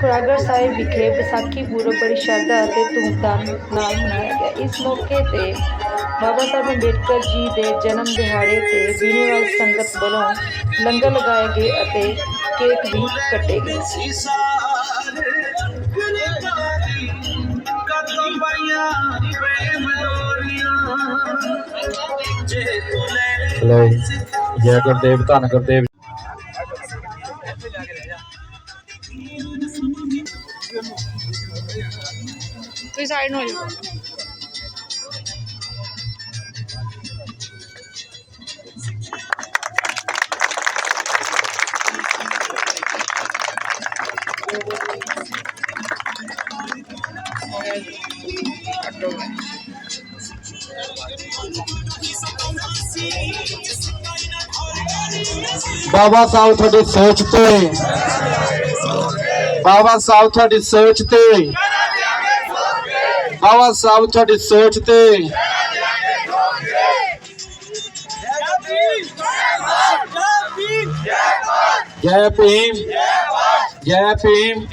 ਖੁਰਾਗੜ ਸਾਹਿਬ ਵਿਖੇ ਵਿਸਾਖੀ ਪੁਰਬ ਬੜੀ ਸ਼ਰਧਾ ਅਤੇ ਧੂਮਧਾਮ ਨਾਲ ਮਨਾਇਆ ਗਿਆ। ਇਸ ਮੌਕੇ ਤੇ ਬਾਬਾ ਸਾਹਿਬ ਅੰਬੇਡਕਰ ਜੀ ਦੇ ਜਨਮ ਦਿਹਾੜੇ ਤੇ ਬੀਣੇਵਾਲ ਸੰਗਤ ਵੱਲੋਂ ਲੰਗਰ ਲਗਾਏ ਗਏ ਅਤੇ ਕੇਕ ਵੀ ਕੱਟੇ ਗਏ। ਸੀ ਜੈ। ਗੁਰਦੇਵ, ਧੰਨ ਗੁਰਦੇਵ ਤੁਸੀਂ ਸਾਈਡ ਨੂੰ ਹੋ ਜਾਓ ਬਾਬਾ ਸਾਹਿਬ ਤੁਹਾਡੀ ਸੋਚ ਤੇ ਬਾਬਾ ਸਾਹਿਬ ਤੁਹਾਡੀ ਬਾਬਾ ਸਾਹਿਬ, ਤੁਹਾਡੀ ਸੋਚ ਤੇ। ਜੈ ਭੀਮ। ਜੈ ਭੀਮ।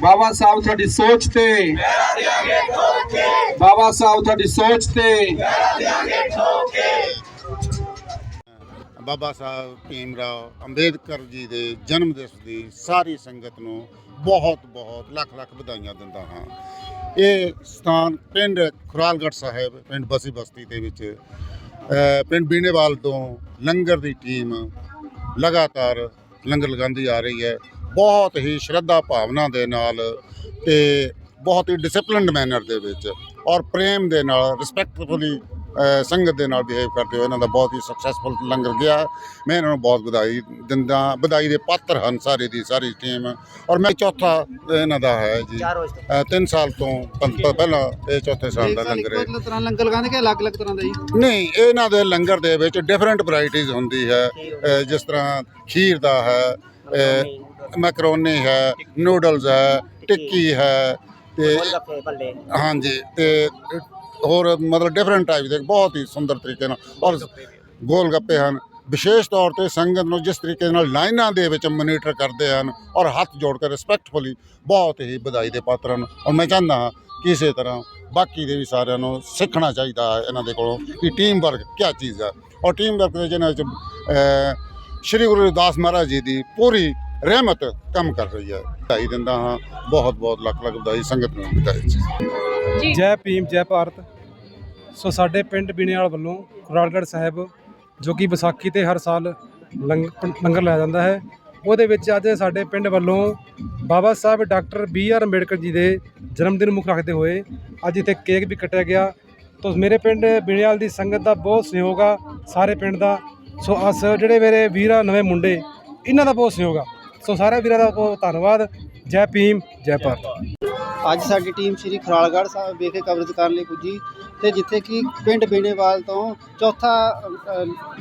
ਬਾਬਾ ਸਾਹਿਬ, ਤੁਹਾਡੀ ਸੋਚ ਤੇ। ਬਾਬਾ ਸਾਹਿਬ, ਤੁਹਾਡੀ ਸੋਚ ਤੇ। ਬਾਬਾ ਸਾਹਿਬ ਭੀਮਰਾਓ ਅੰਬੇਦਕਰ ਜੀ ਦੇ ਜਨਮ ਦਿਵਸ ਦੀ ਸਾਰੀ ਸੰਗਤ ਨੂੰ ਬਹੁਤ ਬਹੁਤ ਲੱਖ ਲੱਖ ਵਧਾਈਆਂ ਦਿੰਦਾ ਹਾਂ। ਇਹ ਸਥਾਨ ਪਿੰਡ ਖੁਰਾਲਗੜ੍ਹ ਸਾਹਿਬ, ਪਿੰਡ ਬਸੀ ਬਸਤੀ ਦੇ ਵਿੱਚ ਪਿੰਡ ਬੀਨੇਵਾਲ ਤੋਂ ਲੰਗਰ ਦੀ ਟੀਮ ਲਗਾਤਾਰ ਲੰਗਰ ਲਗਾਉਂਦੀ ਆ ਰਹੀ ਹੈ। ਬਹੁਤ ਹੀ ਸ਼ਰਧਾ ਭਾਵਨਾ ਦੇ ਨਾਲ ਤੇ ਬਹੁਤ ਹੀ ਡਿਸਪਲਿਨਡ ਮੈਨਰ ਦੇ ਵਿੱਚ ਔਰ ਪ੍ਰੇਮ ਦੇ ਨਾਲ ਰਿਸਪੈਕਟਫੁਲੀ ਸੰਗਤ ਦੇ ਨਾਲ ਬਿਹੇਵ ਕਰਦੇ ਹੋਏ ਇਹਨਾਂ ਦਾ ਬਹੁਤ ਹੀ ਸਕਸੈਸਫੁਲ ਲੰਗਰ ਗਿਆ। ਮੈਂ ਇਹਨਾਂ ਨੂੰ ਬਹੁਤ ਵਧਾਈ ਦਿੰਦਾ ਵਧਾਈ ਦੇ ਪਾਤਰ ਹਨ ਸਾਰੇ ਦੀ ਸਾਰੀ ਟੀਮ ਔਰ ਮੈਂ ਚੌਥਾ ਇਹਨਾਂ ਦਾ ਹੈ ਜੀ। 3 ਸਾਲ ਤੋਂ ਪਹਿਲਾਂ ਇਹ ਚੌਥੇ ਸਾਲ ਦਾ ਲੰਗਰ ਹੈ। ਤਰ੍ਹਾਂ ਲੰਗਰ ਲਗਾਉਂਦੇ ਕਿ ਅਲੱਗ-ਅਲੱਗ ਤਰ੍ਹਾਂ ਦਾ ਜੀ? ਨਹੀਂ ਇਹਨਾਂ ਦੇ ਲੰਗਰ ਦੇ ਵਿੱਚ ਡਿਫਰੈਂਟ ਵੈਰਾਈਟੀਆਂ ਹੁੰਦੀ ਹੈ। ਜਿਸ ਤਰ੍ਹਾਂ ਖੀਰ ਦਾ ਹੈ ਮੈਕਰੋਨੀ ਹੈ ਨੂਡਲਸ ਹੈ ਟਿੱਕੀ ਹੈ ਤੇ ਹਾਂਜੀ ਤੇ ਹੋਰ ਮਤਲਬ ਡਿਫਰੈਂਟ ਟਾਈਪ ਦੇ, ਬਹੁਤ ਹੀ ਸੁੰਦਰ ਤਰੀਕੇ ਨਾਲ ਔਰ ਗੋਲ ਗੱਪੇ ਹਨ। ਵਿਸ਼ੇਸ਼ ਤੌਰ ਤੇ ਸੰਗਤ ਨੂੰ ਜਿਸ ਤਰੀਕੇ ਨਾਲ ਲਾਈਨਾਂ ਦੇ ਵਿੱਚ ਮੋਨੀਟਰ ਕਰਦੇ ਹਨ ਔਰ ਹੱਥ ਜੋੜ ਕੇ ਰਿਸਪੈਕਟਫੁਲੀ ਬਹੁਤ ਹੀ ਵਧਾਈ ਦੇ ਪਾਤਰ ਹਨ। ਔਰ ਮੈਂ ਚਾਹੁੰਦਾ ਹਾਂ ਕਿ ਇਸੇ ਤਰ੍ਹਾਂ ਬਾਕੀ ਦੇ ਵੀ ਸਾਰਿਆਂ ਨੂੰ ਸਿੱਖਣਾ ਚਾਹੀਦਾ ਹੈ ਇਹਨਾਂ ਦੇ ਕੋਲੋਂ ਕਿ ਟੀਮ ਵਰਕ ਕੀ ਚੀਜ਼ ਹੈ ਔਰ ਟੀਮ ਵਰਕ ਦੇ ਜਿਹਨਾਂ ਵਿੱਚ ਸ਼੍ਰੀ ਗੁਰੂ ਰਵਿਦਾਸ ਮਹਾਰਾਜ ਜੀ ਦੀ ਪੂਰੀ ਰਹਿਮਤ ਕੰਮ ਕਰ ਰਹੀ ਹੈ। ਵਧਾਈ ਦਿੰਦਾ ਹਾਂ। ਬਹੁਤ ਬਹੁਤ ਲੱਖ ਲੱਖ ਵਧਾਈ ਸੰਗਤ ਨੂੰ ਵਧਾਈ ਜੀ ਜੈ। ਭੀਮ, ਜੈ ਭਾਰਤ। ਸੋ ਸਾਡੇ ਪਿੰਡ ਬਿਨੇਵਾਲ ਵੱਲੋਂ ਖੁਰਾਲਗੜ੍ਹ ਸਾਹਿਬ, ਜੋ ਕਿ ਵਿਸਾਖੀ ਤੇ ਹਰ ਸਾਲ ਲੰਗ- ਲੰਗਰ ਲਾਇਆ ਜਾਂਦਾ ਹੈ, ਉਹਦੇ ਵਿੱਚ ਅੱਜ ਸਾਡੇ ਪਿੰਡ ਵੱਲੋਂ Baba Sahib doctor B R Ambedkar ji ਦੇ ਜਨਮ ਦਿਨ ਮੁੱਖ ਰੱਖਦੇ ਹੋਏ ਅੱਜ ਇੱਥੇ ਕੇਕ ਵੀ ਕੱਟਿਆ ਗਿਆ। ਤੋ ਮੇਰੇ ਪਿੰਡ ਬਿਨੇਵਾਲ ਦੀ ਸੰਗਤ ਦਾ ਬਹੁਤ ਸਹਿਯੋਗ ਆ, ਸਾਰੇ ਪਿੰਡ ਦਾ। ਸੋ ਅਸ ਜਿਹੜੇ ਮੇਰੇ ਵੀਰਾ ਨਵੇਂ ਮੁੰਡੇ, ਇਹਨਾਂ ਦਾ ਬਹੁਤ ਸਹਿਯੋਗ ਆ। ਸੋ ਸਾਰੇ ਵੀਰਾਂ ਦਾ ਬਹੁਤ ਧੰਨਵਾਦ। ਜੈ ਭੀਮ, ਜੈ ਭਾਰਤ। ਅੱਜ ਸਾਡੀ ਟੀਮ ਸ਼੍ਰੀ ਖਰਾਲਗੜ੍ਹ ਸਾਹਿਬ ਵਿਖੇ ਕਵਰੇਜ ਕਰਨ ਲਈ ਪੁੱਜੀ ਤੇ ਜਿੱਥੇ ਕਿ ਪਿੰਡ ਬੀਣੇਵਾਲ ਤੋਂ ਚੌਥਾ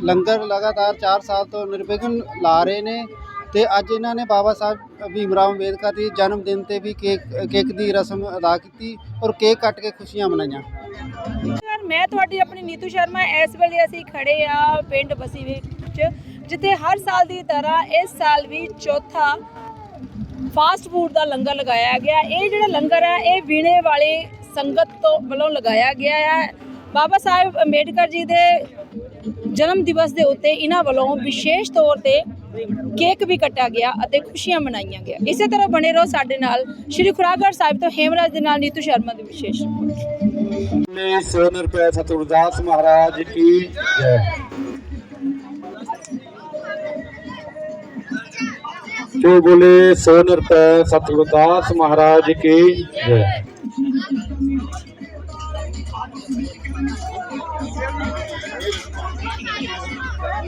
ਲੰਗਰ ਲਗਾਤਾਰ 4 ਸਾਲ ਤੋਂ ਨਿਰਵਿਘਨ ਲਾ ਰਹੇ ਨੇ ਤੇ ਅੱਜ ਇਹਨਾਂ ਨੇ ਬਾਬਾ ਸਾਹਿਬ ਭੀਮ ਭੀਮਰਾਓ ਅੰਬੇਦਕਰ ਦੀ ਜਨਮ ਦਿਨ ਤੇ ਵੀ ਕੇਕ ਕੇਕ ਦੀ ਰਸਮ ਅਦਾ ਕੀਤੀ ਔਰ ਕੇਕ ਕੱਟ ਕੇ ਖੁਸ਼ੀਆਂ ਮਨਾਈਆਂ। ਮੈਂ ਤੁਹਾਡੀ ਆਪਣੀ ਨੀਤੂ ਸ਼ਰਮਾ, ਇਸ ਵੇਲੇ ਅਸੀਂ ਖੜੇ ਆ ਪਿੰਡ ਬਸੀ ਵਿੱਚ, ਜਿੱਥੇ ਹਰ ਸਾਲ ਦੀ ਤਰ੍ਹਾਂ ਇਸ ਸਾਲ ਵੀ ਚੌਥਾ ਫਾਸਟ ਫੂਡ ਦਾ ਲੰਗਰ ਲਗਾਇਆ ਗਿਆ। ਇਹ ਜਿਹੜਾ ਲੰਗਰ ਹੈ, ਇਹ ਵੀਣੇ ਵਾਲੇ ਸੰਗਤ ਤੋਂ ਵੱਲੋਂ ਲਗਾਇਆ ਗਿਆ ਹੈ। ਬਾਬਾ ਸਾਹਿਬ ਅੰਬੇਡਕਰ ਜੀ ਦੇ ਜਨਮ ਦਿਵਸ ਦੇ ਉੱਤੇ ਇਹਨਾਂ ਵੱਲੋਂ ਵਿਸ਼ੇਸ਼ ਤੌਰ ਤੇ ਕੇਕ ਵੀ ਕੱਟਿਆ ਗਿਆ ਅਤੇ ਖੁਸ਼ੀਆਂ ਮਨਾਈਆਂ ਗਿਆ। ਇਸੇ ਤਰ੍ਹਾਂ ਬਣੇ ਰਹੋ ਸਾਡੇ ਨਾਲ ਸ਼੍ਰੀ ਖੁਰਾਗੜ੍ਹ ਸਾਹਿਬ ਤੋਂ ਹੇਮਰਾਜ ਦੇ ਨਾਲ ਨੀਤੂ ਸ਼ਰਮਾ ਦੀ ਵਿਸ਼ੇਸ਼। ਰਿਪੋਰਟ। ਨੇ ਸੋਨ ਰੁਪਏ ਮਹਾਰਾਜ ਕੀ ਜੈ। ਜੋ ਬੋਲੇ ਸੋਨ ਰੁਪਏ ਸਤਿਗੁਰਦਾਸ ਮਹਾਰਾਜ ਕੀ। ਜੈ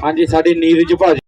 ਹਾਂਜੀ ਸਾਡੀ ਨੀਰਜ ਭਾਜੀ